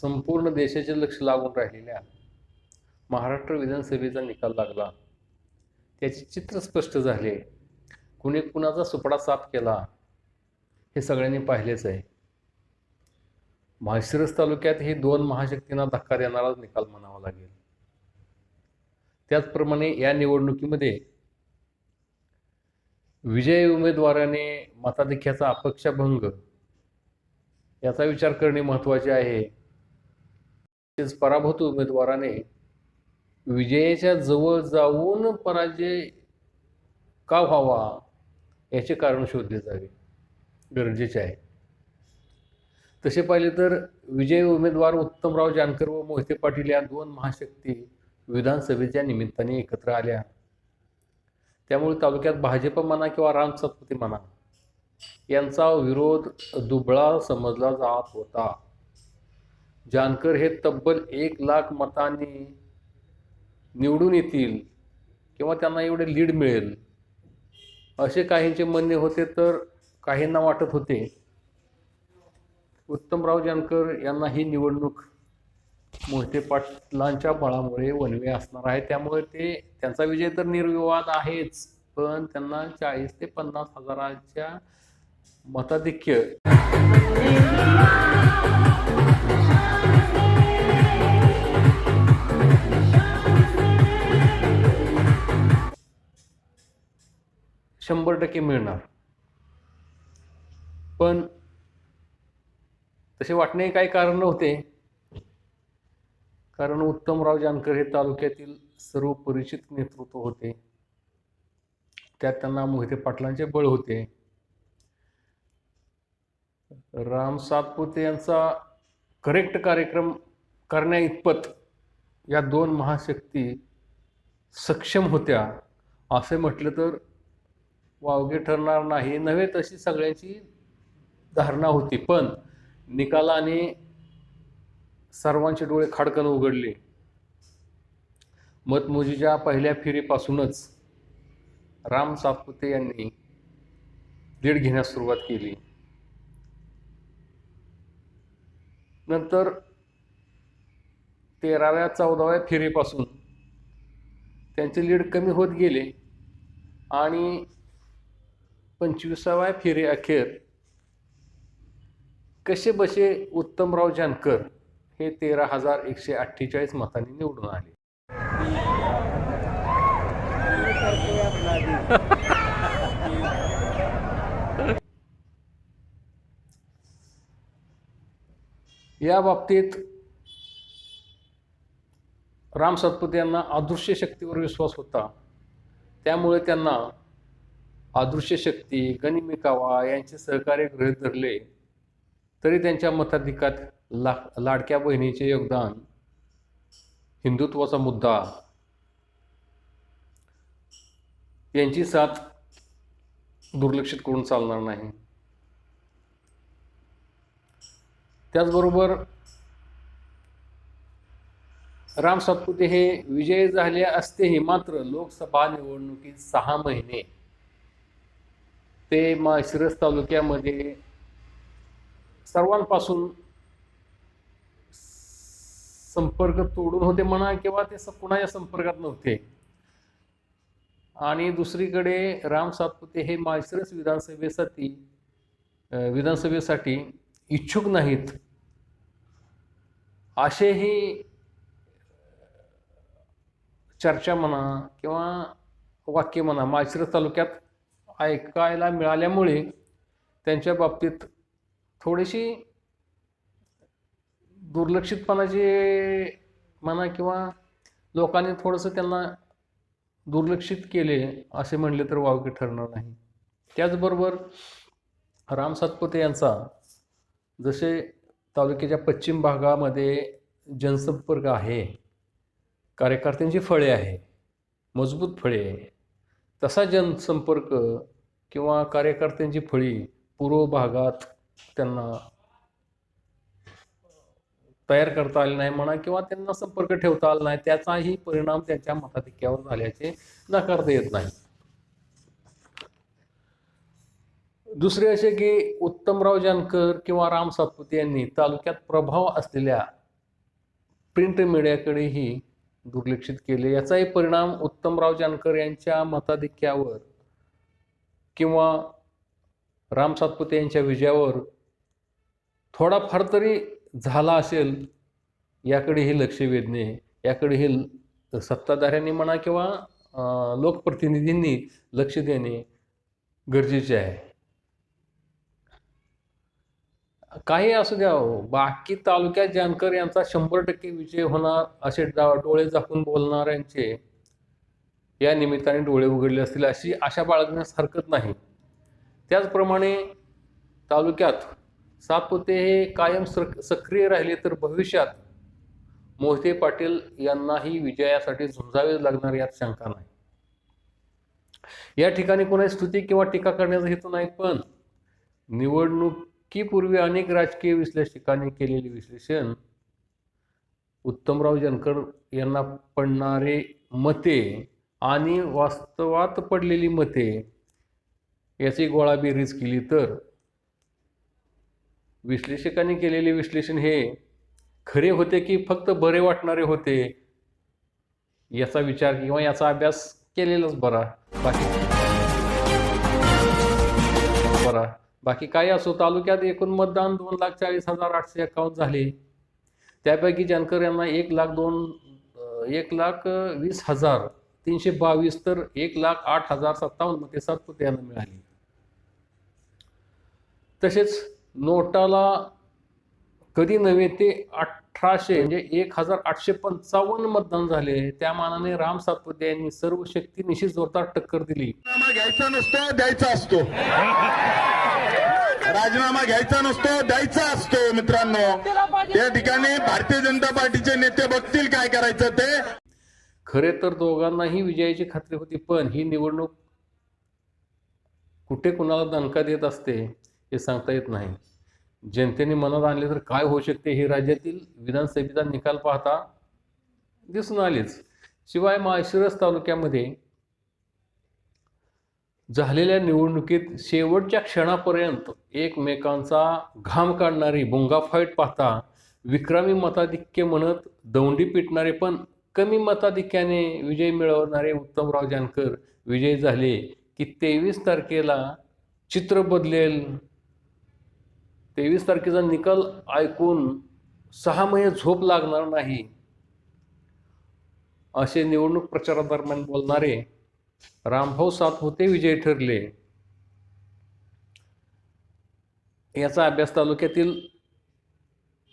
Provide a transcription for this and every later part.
संपूर्ण देशाचे लक्ष लागून राहिलेल्या महाराष्ट्र विधानसभेचा निकाल लागला. त्याचे चित्र स्पष्ट झाले. कुणी कुणाचा सुपडा साफ केला हे सगळ्यांनी पाहिलेच आहे. माळशिरस तालुक्यात हे दोन महाशक्तींना धक्का देणारा निकाल म्हणावा लागेल. त्याचप्रमाणे या निवडणुकीमध्ये विजय उमेदवाराने मताधिक्याचा अपक्षभंग याचा विचार करणे महत्त्वाचे आहे. पराभूत उमेदवाराने विजयाच्या जवळ जाऊन पराजय का व्हावा याचे कारण शोधले जावे. गरजेचे आहे. तसे पाहिले तर विजय उमेदवार उत्तमराव जानकर व मोहिते पाटील या दोन महाशक्ती विधानसभेच्या निमित्ताने एकत्र आल्या. त्यामुळे तालुक्यात भाजप म्हणा किंवा राम सतपती म्हणा यांचा विरोध दुबळा समजला जात होता. जानकर हे तब्बल एक लाख मतांनी निवडून येतील किंवा त्यांना एवढे लीड मिळेल असे काहींचे म्हणणे होते तर काहींना वाटत होते. उत्तमराव जानकर यांना ही निवडणूक मोहिते पाटलांच्या बळामुळे वनवे असणार आहे. त्यामुळे ते त्यांचा विजय तर निर्विवाद आहेच पण त्यांना चाळीस ते पन्नास हजाराच्या मताधिक्य. शंभर टक्के मिळणार. पण तसे वाटणे काही कारण नव्हते. कारण उत्तमराव जानकर हे तालुक्यातील सर्व परिचित नेतृत्व होते. त्यात त्यांना मोहिते पाटलांचे बळ होते. राम सातपुते यांचा करेक्ट कार्यक्रम करण्या इतपत या दोन महाशक्ती सक्षम होत्या. असे म्हटलं तर वावगे ठरणार नाही. नव्हे तशी सगळ्यांची धारणा होती पण निकालाने सर्वांचे डोळे खाडकन उघडले. मतमोजीच्या पहिल्या फेरीपासूनच राम सातपुते यांनी लीड घेण्यास सुरुवात केली. नंतर तेराव्या चौदाव्या फेरीपासून त्यांचे लीड कमी होत गेले आणि पंचवीसाव्या फेरी अखेर. कसे बसे उत्तमराव जानकर हे तेरा हजार एकशे अठ्ठेचाळीस मतांनी निवडून आले. या बाबतीत राम सतपती यांना अदृश्य शक्तीवर विश्वास होता. त्यामुळे त्यांना अदृश्य शक्ती गनिमिकावा यांचे सहकार्य गृहीत धरले तरी त्यांच्या मताधिकात ला लाडक्या बहिणीचे योगदान हिंदुत्वाचा मुद्दा. यांची साथ दुर्लक्षित करून चालणार नाही. त्याचबरोबर राम सातपुते हे विजयी झाले असतेही मात्र लोकसभा निवडणुकीत सहा महिने ते माळशिरस तालुक्यामध्ये सर्वांपासून संपर्क तोडून होते म्हणा किंवा ते कुणाच्या संपर्कात नव्हते. आणि दुसरीकडे राम सातपुते हे माळशिरस विधानसभेसाठी विधानसभेसाठी इच्छुक नाहीत. असेही चर्चा म्हणा किंवा वाक्य म्हणा माळशिरस तालुक्यात ऐकायला मिळाल्यामुळे त्यांच्या बाबतीत थोडीशी दुर्लक्षितपणाची म्हणा किंवा लोकांनी थोडंसं त्यांना दुर्लक्षित केले असे म्हणले तर वावगे ठरणार नाही. त्याचबरोबर राम सातपुते यांचा जसे तालुक्याच्या पश्चिम भागामध्ये जनसंपर्क आहे कार्यकर्त्यांची फळे आहे मजबूत फळे आहे तसा जनसंपर्क किंवा कार्यकर्त्यांची फळी पूर्व भागात त्यांना तयार करता आले नाही म्हणा किंवा त्यांना संपर्क ठेवता आला नाही त्याचाही परिणाम त्यांच्या मताधिक्यावर झाल्याचे नाकारता येत नाही. दुसरे असे की उत्तमराव जानकर किंवा राम सातपुते यांनी तालुक्यात प्रभाव असलेल्या प्रिंट मीडियाकडेही दुर्लक्षित केले. याचाही परिणाम उत्तमराव जानकर यांच्या मताधिक्यावर किंवा राम सातपुते यांच्या विजयावर थोडाफार तरी झाला असेल याकडेही लक्ष वेधणे याकडेही सत्ताधाऱ्यांनी म्हणा किंवा लोकप्रतिनिधींनी लक्ष देणे गरजेचे आहे. काही असू द्या हो, बाकी तालुक्यात जानकर यांचा शंभर टक्के विजय होणार असे डा- डोळे झाकून बोलणाऱ्यांचे या निमित्ताने डोळे उघडले असतील अशी आशा बाळगण्यास हरकत नाही. त्याचप्रमाणे तालुक्यात सातपुते हे कायम सक्रिय राहिले तर भविष्यात मोहिते पाटील यांनाही विजयासाठी झुंजावे लागणार यात शंका नाही. या ठिकाणी कोणाची स्तुती किंवा टीका करण्याचा हेतू नाही पण निवडणुकीपूर्वी अनेक राजकीय विश्लेषकांनी केलेले विश्लेषण उत्तमराव जनकर यांना पडणारे मते आणि वास्तवात पडलेली मते याची गोळाबेरीज केली तर. विश्लेषकांनी केलेले विश्लेषण हे खरे होते की फक्त बरे वाटणारे होते? याचा विचार किंवा याचा अभ्यास केलेलाच बरा. बाकी बरा. बाकी काही असो तालुक्यात एकूण मतदान दोन लाख चाळीस हजार आठशे एकावन्न झाले. त्यापैकी जानकर यांना एक लाख दोन एक लाख वीस हजार तीनशे बावीस तर एक लाख आठ हजार सत्तावन्न मते सातपुते यांना मिळाली. तसेच नोटाला कधी नव्हे ते अठराशे म्हणजे एक हजार आठशे पंचावन्न मतदान झाले. त्या मानाने राम सातपुते यांनी सर्व शक्तीनिशी जोरदार टक्कर दिली. घ्यायचा नसतो द्यायचा असतो. राजीनामा घ्यायचा नसतो द्यायचा असतो मित्रांनो. या ठिकाणी भारतीय जनता पार्टीचे नेते बघतील काय करायचं ते. खरे तर दोघांनाही विजयाची खात्री होती पण ही निवडणूक कुठे कुणाला दणका देत असते हे सांगता येत नाही. जनतेने मनात आणले तर काय होऊ शकते हे राज्यातील विधानसभेचा निकाल पाहता दिसून आलेच. शिवाय माळशिरस तालुक्यामध्ये झालेल्या निवडणुकीत शेवटच्या क्षणापर्यंत एकमेकांचा घाम काढणारी बुंगा फाईट पाहता विक्रमी मताधिक्य म्हणत दौंडी पिटणारे पण कमी मताधिक्याने विजय मिळवणारे उत्तमराव जानकर विजय झाले की तेवीस तारखेला चित्र बदलेल. तेवीस तारखेचा निकाल ऐकून सहा महिने झोप लागणार नाही. असे निवडणूक प्रचारादरम्यान बोलणारे रामभाऊ सातपुते विजयी ठरले. याचा अभ्यास तालुक्यातील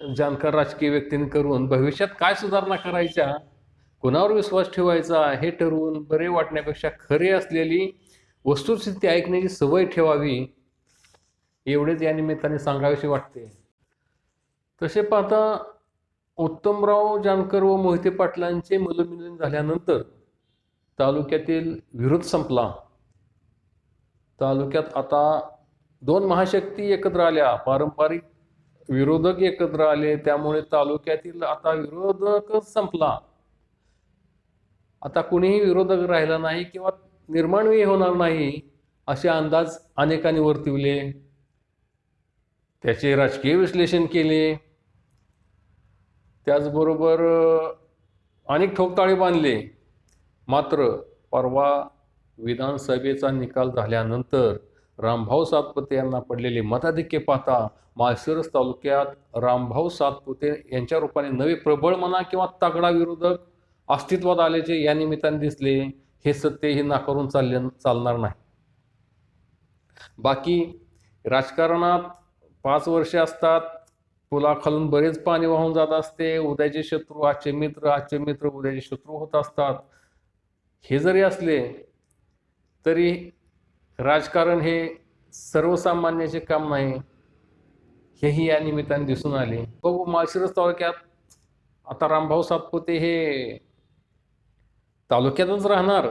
जाणकार राजकीय व्यक्तींनी करून भविष्यात काय सुधारणा करायच्या कोणावर विश्वास ठेवायचा हे ठरवून बरे वाटण्यापेक्षा खरे असलेली वस्तुस्थिती ऐकण्याची सवय ठेवावी एवढेच या निमित्ताने सांगावेसे वाटते. तसे पाहता उत्तमराव जानकर व मोहिते पाटलांचे मलमिलन झाल्यानंतर तालुक्यातील विरोध संपला. तालुक्यात आता दोन महाशक्ती एकत्र आल्या पारंपरिक विरोधक एकत्र आले त्यामुळे तालुक्यातील आता विरोधकच संपला. आता कुणीही विरोधक राहिला नाही किंवा निर्माणही होणार नाही असे अंदाज अनेकांनी वर्तविले. त्याचे राजकीय विश्लेषण केले. त्याचबरोबर अनेक ठोकताळे बांधले. मात्र परवा विधानसभेचा निकाल झाल्यानंतर रामभाऊ सातपुते यांना पडलेले मताधिक्य पाहता माळशिरस तालुक्यात रामभाऊ सातपुते यांच्या रूपाने नवे प्रबळ म्हणा किंवा तगडा विरोधक अस्तित्वात आल्याचे या निमित्ताने दिसले हे सत्य हे नाकारून चालले चालणार नाही. बाकी राजकारणात पाच वर्षे असतात. पुलाखालून बरेच पाणी वाहून जात असते. उद्याचे शत्रू आजचे मित्र आजचे मित्र उद्याचे शत्रू होत असतात. हे जरी असले तरी राजकारण हे सर्वसामान्याचे काम नाही. हेही या निमित्ताने दिसून आले. बघू माळशिरस तालुक्यात आता रामभाऊ सातपुते हे तालुक्यातच राहणार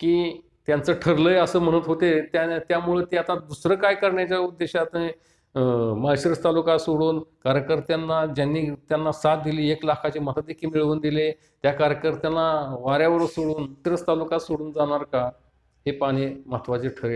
की त्यांचं ठरलंय असं म्हणत होते त्या त्यामुळे ते आता दुसरं काय करण्याच्या उद्देशात माळशिरस तालुका सोडून कार्यकर्त्यांना ज्यांनी त्यांना साथ दिली एक लाखाचे मताधिक्य मिळवून दिले त्या कार्यकर्त्यांना वाऱ्यावर सोडून माळशिरस तालुका सोडून जाणार का? हे पाहणे महत्त्वाचे ठरेल.